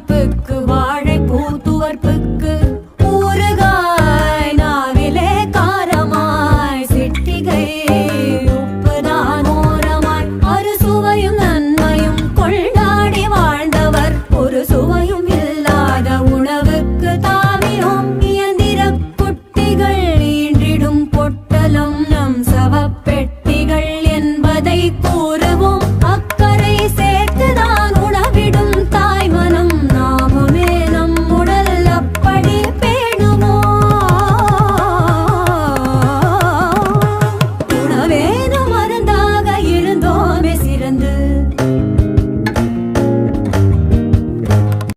தாளிப்புக்கு வாழை பூத்துவர்ப்புக்கு ஊறுகாய் நாவிலே காரமாய் சிட்டிகை உப்புதான் ஓரமாய் அறு சுவையும் நன்மையும் கொண்டாடி வாழ்ந்தவர். ஒரு சுவையும் இல்லாத உணவுக்கு தாவியும் இயந்திர குட்டிகள் நீண்டிடும் பொட்டலும். நம் சவப்பெட்டிகள் என்பதை கூ